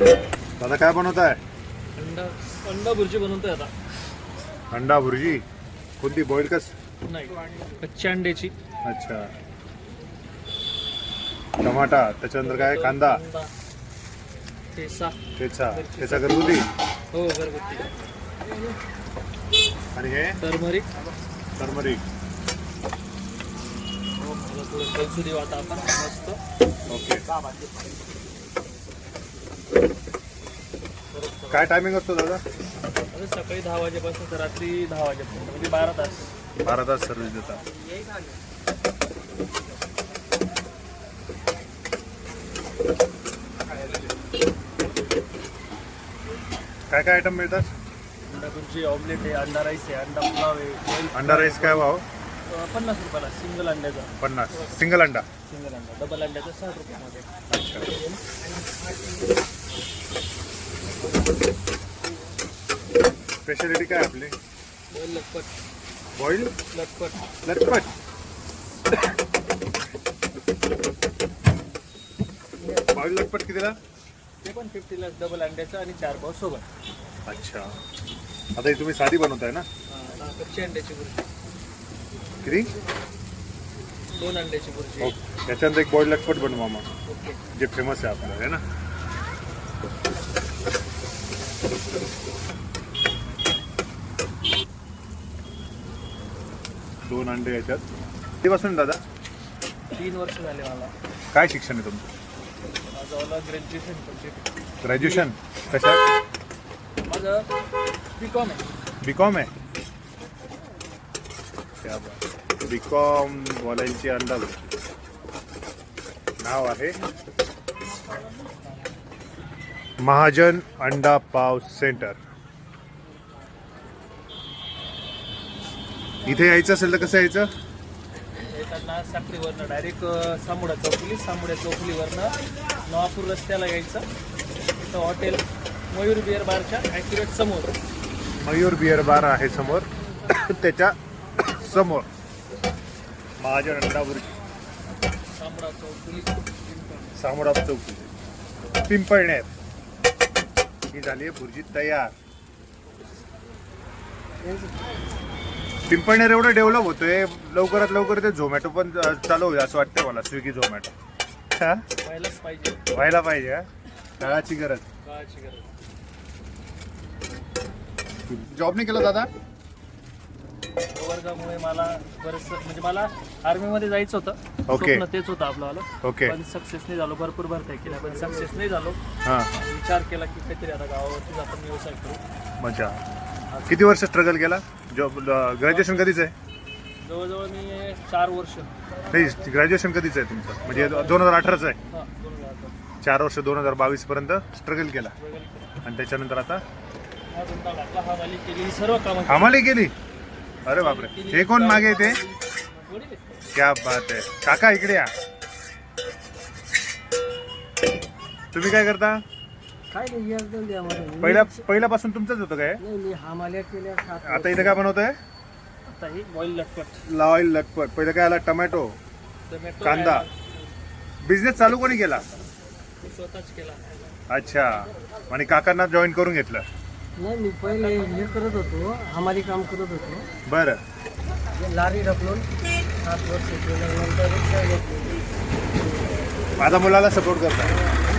दादा काय बनवत आहे अंडा अंडा भुर्जी बनवतोय आता. अंडा भुर्जी कोणती बॉईल कस नाही कच्च्या अंड्याची. अच्छा. टमाटा त्याच्यानंतर काय? कांदा. कांदा ठेचा. ठेचा. ठेचा घरगुती? हो घरगुती. आणि हे? टर्मरिक टर्मरिक थोडं कलसू देऊ आता आपण मस्त. ओके. काय टायमिंग असतो दादा? सकाळी दहा वाजेपासून तर रात्री दहा वाजेपर्यंत म्हणजे बारा तास. बारा तास सर्व्हिस देतात. काय काय आयटम मिळतात? अंडा भुर्जी ऑमलेट आहे अंडा राईस आहे अंडा पुलाव आहे अंडा राईस काय भाव? अं, पन्नास रुपयाला सिंगल अंड्याचा. पन्नास. सिंगल अंडा. सिंगल अंडा. डबल अंड्याचा साठ रुपयामध्ये. अच्छा. स्पेशालिटी काय आपली? बॉईल लटपट. बॉईल लटपट. लटपट. बॉईल लटपट कितीला? ते पण फिफ्टीला डबल अंड्याचा आणि चार पाव सोबत. अच्छा. आता ही तुम्ही साधी बनवताय ना? कच्ची अंड्याची भुर्जी किती? दोन अंड्याची भुर्जी ओके त्याच्यानंतर एक बॉईल लटपट बनवा मग. ओके. जे फेमस आहे आपलं आहे ना? दोन अंडे याच्यात. कधीपासून दादा? तीन वर्ष झाले मला. काय शिक्षण आहे तुमचं? माझं ग्रॅज्युएशन कंप्लीट ग्रॅज्युएशन कशात माझं बी कॉम आहे. बी कॉम आहे? बी कॉम वाल्यांची अंदाज. नाव आहे? महाजन अंडा पाव सेंटर. इथे यायचं असेल तर कसं यायचं? येताना साखरीवरनं डायरेक्ट सामुडा चौफुली सामुड्या चौफुलीवरनं नवापूर रस्त्याला यायचं. तिथं हॉटेल मयूर बिअर बारच्या ॲक्युरेट समोर. मयूर बिअर बार आहे समोर. त्याच्यासमोर. महाजन अंडा बुर्जी. सामुडा चौफुली सामोरा चौकी पिंपळण्यात ही झाली आहे भुर्जी तयार. पिंपळनेर एवढं डेव्हलप होतोय लवकरात लवकर ते झोमॅटो पण चालू होईल असं वाटतंय मला स्विगी झोमॅटो. पाहिजे. व्हायला पाहिजे काळाची गरज. काळाची गरज. जॉब नाही केला दादा? वर्गामुळे मला बरंच म्हणजे मला आर्मीमध्ये जायचं होतं. ओके. स्वप्न तेच होतं आपलं ओके पण सक्सेस नाही झालो भरपूर भरत्या केल्या पण सक्सेस नाही झालो. हां. विचार केला की काहीतरी आता गावावरतीच आपण व्यवसाय करू. मजा. किती वर्ष स्ट्रगल केला? जॉब ग्रॅज्युएशन कधीच आहे? जवळजवळ मी चार वर्ष. नाही ग्रॅज्युएशन कधीच आहे तुमचं? म्हणजे दोन हजार अठराचं आहे. हा दोन हजार अठरा. चार वर्ष दोन हजार बावीस पर्यंत स्ट्रगल केला. Struggle केलं. आणि त्याच्यानंतर आता? हा धंदा घातला, हा वाली केली ही सर्व कामं आम्हाला केली? अरे बापरे. हे कोण मागे ते. क्या बात आहे. काका इकडे या. तुम्ही काय करता? काय नाही एक दोन द्यामध्ये पहिल्या पहिल्यापासून तुमचंच होतं काय? नाही मी हमाल्या केल्या सात आता इथं काय बनवत आहे आता ही बॉईल लटपट. पहिलं काय आला? टमॅटो. टोमॅटो कांदा. बिझनेस चालू कोणी केला? मी स्वतःच केला. अच्छा. आणि काकांना जॉईन करून घेतलं. नाही मी पहिले हे करत होतो हमाली काम करत होतो. बरं. लारी ढकलून सात वर्ष केलं नंतर रिक्षा घेतली. माझा मुलाला सपोर्ट करता.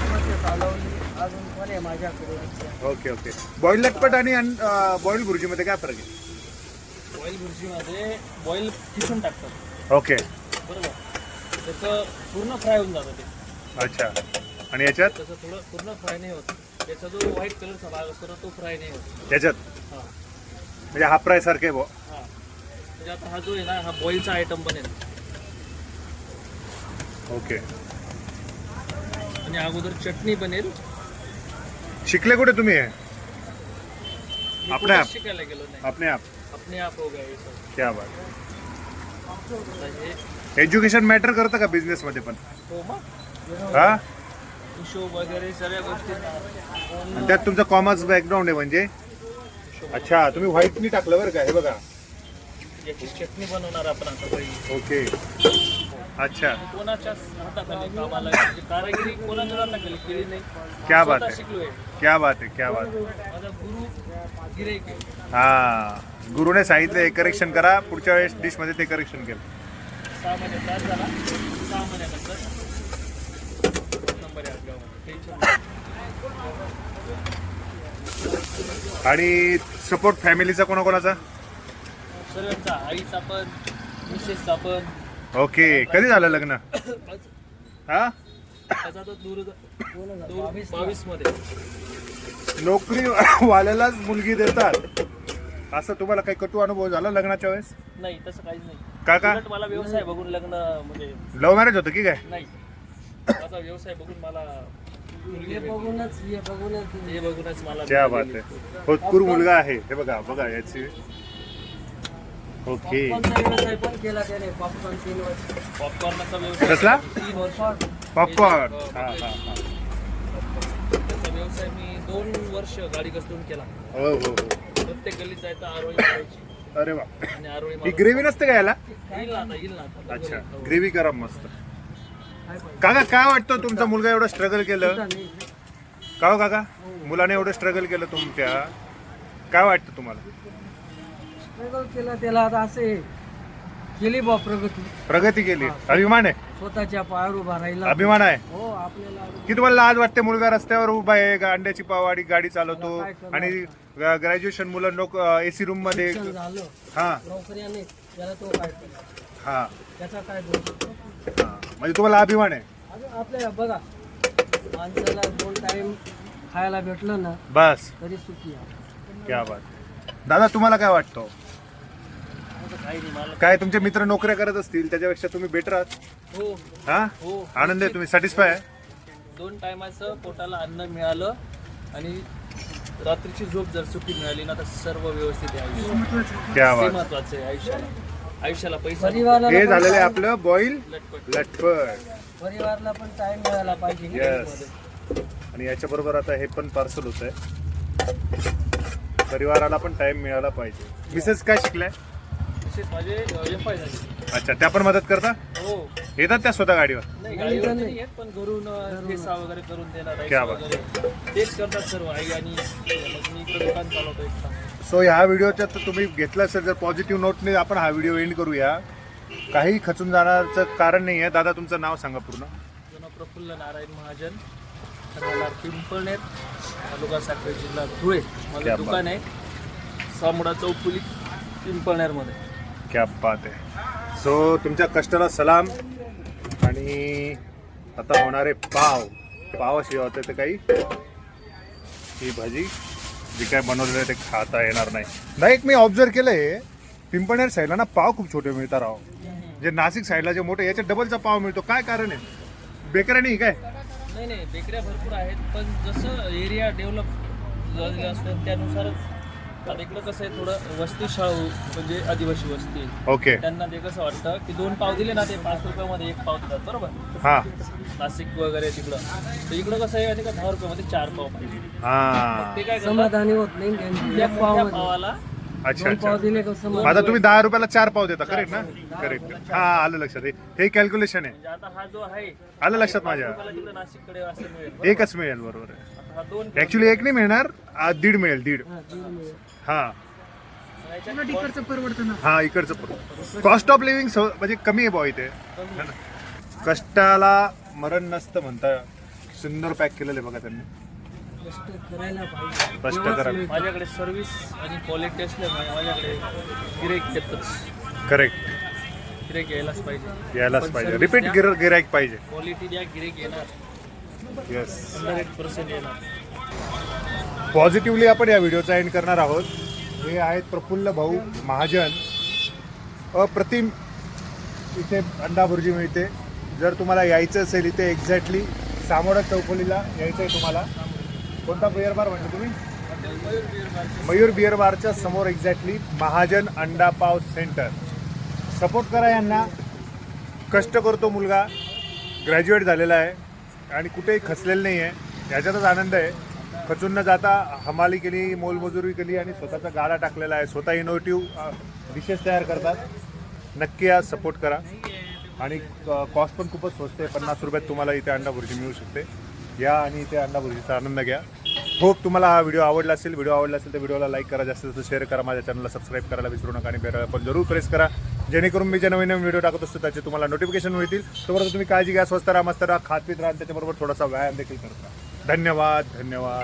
समस्या चालवली अजून पण आहे माझ्याकडे रिक्षा. Okay okay. बॉईल लटपट आणि बॉईल भुर्जीमध्ये काय फरक आहे? बॉईल भुर्जीमध्ये बॉईल किसून टाकतात. ओके. बरोबर? त्याचं पूर्ण फ्राय होऊन जातं ते. अच्छा. आणि याच्यात? त्याचं थोडं पूर्ण फ्राय नाही होत. त्याचा जो व्हाईट कलरचा भाग असतो तो फ्राय नाही होत. याच्यात हां. म्हणजे हाफ फ्राय सारखे बो हां. म्हणजे आता हा जो आहे ना हा बॉईलचा आयटम बनेल ओके आणि अगोदर चटणी बनेल शिकले कुठे तुम्ही? हे मी आपने आप? शिकायला गेलो नाही. अपने आप. अपने आप हो गया हे सब. क्या बात. आता हे एज्युकेशन मॅटर करतं का बिझनेस मध्ये पण? हो मग. हा? हिशोब वगैरे सगळ्या गोष्टी. आणि त्यात तुमचं कॉमर्स बॅकग्राऊंड आहे म्हणजे? अच्छा तुम्ही व्हाईटनी टाकलं बरं का हे बघा. याची चटणी बनवणार आपण आता पहिली ओके. अच्छा. हाताखाली कामाला म्हणजे कारागिरी कोणाच्याच हाताखाली केली नाही? क्या बात आहे. क्या बात आहे क्या बात. माझा गुरु हा. गुरुने सांगितलं करेक्शन करा. पुढच्या वेळेस डिशमध्ये ते करेक्शन केलं. सहा महिन्यात त्रास झाला. सहा महिन्यानंतर नंबर आहे आपल्या टेन्शन नाही. आणि सपोर्ट फॅमिलीचा कोणाकोणाचा? सर्वांचा. आईचा पण मिसेसचा पण ओके. कधी झालं लग्न? हा? त्याचा तो दूर बावीसमध्ये नोकरी वाल्यालाच मुलगी देतात. असं तुम्हाला काही कटू अनुभव झाला लग्नाच्या वेळेस? नाही तसं काहीच नाही. काका? उलट मला व्यवसाय बघून लग्न म्हणजे लव्ह मॅरेज होतं की काय? नाही. माझा व्यवसाय बघून मला हे. बघूनच हे बघूनच. हे बघूनच मला क्या मुलगी बात. आहे. होतपूर मुलगा आहे. हे बघा बघा याची. ओके. पॉपकॉर्नचा व्यवसाय पण केला त्याने पॉपकॉर्न तीन वर्ष. पॉपकॉर्नचा व्यवसाय कसला? तीन वर्ष. पॉपकॉर्न. हा हा हा त्याचा व्यवसाय मी दोन वर्ष गाडी घसरून केला. हो हो हो. प्रत्येक गल्लीत जायचं आरोळी मारायची. अरे वा. आणि आरोळी ही मारून- ग्रेव्ही नसते का याला? येईल ना आता येईल ना आता. अच्छा हो. ग्रेव्ही करा मस्त. काका काय वाटतं तुमचा मुलगा एवढं स्ट्रगल केलं? का हो काका? मुलाने एवढं स्ट्रगल केलं तुमच्या? काय वाटतं तुम्हाला? स्ट्रगल केला त्याला आता असे केली बा प्रगती. प्रगती केली. अभिमान आहे? स्वतःच्या पायावर उभा राहिला. अभिमान आहे? हो आपल्याला की तुम्हाला आज वाटते मुलगा रस्त्यावर उभा आहे गा- अंड्याची पावाडी गाडी चालवतो काय करणार? आणि ग्रॅज्युएशन मुलं लोक एसी रूममध्ये शिक्षण झालं. हा. नोकऱ्याने त्याला तो काय केला? हा. त्याचा काय दोष हा. म्हणजे तुम्हाला अभिमान आहे. अजून आपल्या बघा माणसाला दोन टाइम खायला भेटलं ना बस. तरी सुखी आहे. क्या बात दादा तुम्हाला काय वाटतं? काही नाही मला काय तुमचे मित्र नोकऱ्या करत असतील त्याच्यापेक्षा तुम्ही बेटर आहात? हो. हा? हो. आनंद आहे तुम्ही सॅटिस्फाय आहे? दोन टायमाचं पोटाला अन्न मिळालं आणि रात्रीची झोप जर सुखी मिळाली ना तर सर्व व्यवस्थित आहे आयुष्यात क्या ते बात. महत्वाचं आहे आयुष्याला आयुष्याला पैसा. परिवाराला हे पण झालेलं आहे time- आपलं बॉईल लटपट. लटपट परिवाराला पण टाइम मिळाला पाहिजे येस आणि याच्या बरोबर आता हे पण पार्सल होत आहे परिवाराला पण टाइम मिळाला पाहिजे. मिसेस काय शिकलाय? विशेष माझे एफ आय झाले. अच्छा त्या पण मदत करता? हो. येतात त्या स्वतः गाडीवर? नाही गाडीवर नाही येत पण घरून ठेसा वगैरे करून देणार राईस क्या बात. वगैरे. तेच करतात सर्व आई आणि मग मी इकडे दुकान चालवतो एकटा सो ह्या व्हिडिओच्या तर तुम्ही घेतला असेल जर पॉझिटिव्ह नोटने आपण हा व्हिडिओ एंड करूया. काही खचून जाण्याचं कारण नाही आहे. दादा तुमचं नाव सांगा पूर्ण. जुनं प्रफुल्ल नारायण महाजन राहणार पिंपळनेर तालुका साखरे जिल्हा धुळे. क्या बात. दुकान आहे सामुडा चौफुली पिंपळनेरमध्ये. क्या बात आहे. सो तुमच्या कष्टाला सलाम आणि आता होणारे पाव पावाशिवाय होते ते काही. ही भाजी. जी काय बनवलेलं आहे ते खाता येणार नाही. नाही एक मी ऑब्झर्व केलंय पिंपळनेर साईडला ना पाव खूप छोटे मिळतात राव. जे नाशिक साईडला जे मोठे याच्या डबलचा पाव मिळतो. काय कारण आहे? बेकऱ्या नाही काय? नाही नाही बेकऱ्या भरपूर आहेत पण जसं एरिया डेव्हलप झालेलं असतं त्यानुसारच आता इकडं कसं आहे थोडं वस्ती शाळू म्हणजे आदिवासी वस्ती. ओके. त्यांना ते कसं वाटतं की दोन पाव दिले ना ते पाच रुपयामध्ये एक पाव देतात बरोबर? हा. नाशिक वगैरे तिकडं. तर इकडं कसं आहे का दहा रुपयामध्ये चार पाव पाहिजे. हा. ते काय करतात? समाधानी होत नाही त्यांची. त्या एक मोठ्या पावामध्ये पावाला अच्छा दोन अच्छा पाव दिले का समाधान आता तुम्ही दहा रुपयाला चार पाव देता करेक्ट ना? करेक्ट हा आलं लक्षात. हे- हे कॅल्क्युलेशन आहे. म्हणजे आता हा जो आहे आलं लक्षात माझ्या. रुपयाला तिकडं नाशिककडे असं मिळेल एकच मिळेल बरोबर आहे. आता ऍक्च्युली एक नाही मिळणार. आ, दीड मिळेल दीड. हा. हा. परवडतं ना. हा इकडचं कॉस्ट ऑफ लिव्हिंग म्हणजे कमी आहे बॉ इथे. है ना? कष्टाला मरण नसतं म्हणता. सुंदर पॅक केलेलं आहे बघा त्यांनी. कष्ट करायला पाहिजे. कष्ट तेव्हाच करा मिळतं. माझ्याकडे सर्व्हिस आणि क्वालिटी असल्यामुळे माझ्याकडे गिरेक येतच. करेक्ट गिरेक यायलाच पाहिजे. यायलाच पण पाहिजे. रिपीट द्या. गिर गिरायक पाहिजे. क्वालिटी द्या गिरेक येणार. येस हंड्रेड पर्सेंट येणार. पॉझिटिव्हली आपण या व्हिडिओचा एंड करणार आहोत. हे आहेत प्रफुल्ल भाऊ महाजन. अप्रतिम इथे अंडा भुर्जी मिळते. जर तुम्हाला यायचं असेल इथे एक्झॅक्टली सामोडा चौफुलीला यायचं आहे तुम्हाला. कोणता बिअर बार म्हणतो तुम्ही? मयूर बिअर बारच्या समोर एक्झॅक्टली महाजन अंडा पाव सेंटर सपोर्ट करा यांना. कष्ट करतो मुलगा. ग्रॅज्युएट झालेला आहे. आणि कुठेही खचलेलं नाही आहे. याच्यातच आनंद आहे. खचून न जाता हमाली केली मोलमजुरी केली आणि स्वतःचा गाडा टाकलेला आहे. स्वतः इनोव्हेटिव्ह डिशेस तयार करतात. नक्की आज सपोर्ट करा. आणि कॉस्ट पण खूपच स्वस्त आहे. पन्नास रुपयात तुम्हाला इथे अंडा भुर्जी मिळू शकते. या आणि इथे अंडा भुर्जीचा आनंद घ्या. होप तुम्हाला हा व्हिडिओ आवडला असेल. व्हिडिओ आवडला असेल तर व्हिडिओला लाईक करा. जास्तीत जास्त शेअर करा. माझ्या चॅनलला सबस्क्राईब करायला विसरू नका आणि बेल पण जरूर प्रेस करा. जेणेकरून मी जे नवीन नवीन व्हिडिओ टाकत असतो त्याचे तुम्हाला नोटिफिकेशन मिळतील. तोपर्यंत तुम्ही काळजी घ्या स्वस्त राहा मस्त राहा खात पीत राहा त्याच्याबरोबर थोडासा व्यायाम देखील करता धन्यवाद धन्यवाद.